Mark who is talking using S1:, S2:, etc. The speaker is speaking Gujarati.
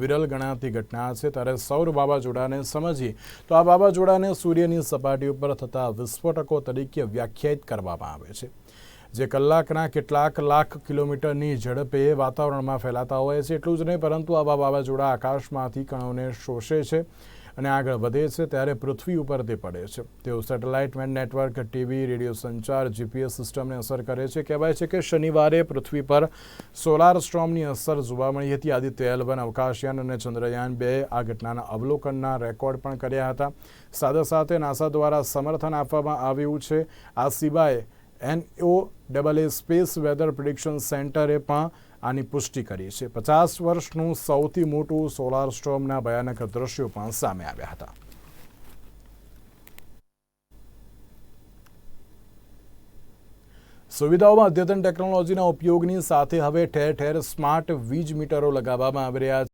S1: વિરલ ગણાતી ઘટના છે, ત્યારે સૌર વાવાઝોડાને સમજી તો આ વાવાઝોડાને સૂર્યની સપાટી ઉપર થતા વિસ્ફોટકો તરીકે વ્યાખ્યાયિત કરવામાં આવે છે. જે કલાકના કેટલાક લાખ કિલોમીટરની ઝડપે વાતાવરણમાં ફેલાતા હોય છે, એટલું જ નહીં, પરંતુ આવા વાવાઝોડા આકાશમાંથી કણોને શોષે છે. અને આગળ વધે છે ત્યારે પૃથ્વી ઉપર તે પડે છે. તેઓ સેટેલાઇટ નેટવર્ક, ટીવી, રેડિયો સંચાર, જીપીએસ સિસ્ટમને અસર કરે છે. કહેવાય છે કે શનિવારે પૃથ્વી પર સોલાર સ્ટ્રોમની અસર જોવા મળી હતી. આદિત્ય એલવન અવકાશયાન અને ચંદ્રયાન બે આ ઘટનાના અવલોકનના રેકોર્ડ પણ કર્યા હતા. સાથે સાથે નાસા દ્વારા સમર્થન આપવામાં આવ્યું છે. આ સિવાય N O double A space weather prediction સેન્ટરે પણ આની પુષ્ટિ કરી છે. પચાસ વર્ષનું સૌથી મોટું સોલાર સ્ટોર્મના ભયાનક દ્રશ્યો પણ સામે આવ્યા હતા. સુવિધાઓમાં અદ્યતન ટેકનોલોજીના ઉપયોગની સાથે હવે ઠેર ઠેર સ્માર્ટ વીજ મીટરો લગાવવામાં આવી રહ્યા છે.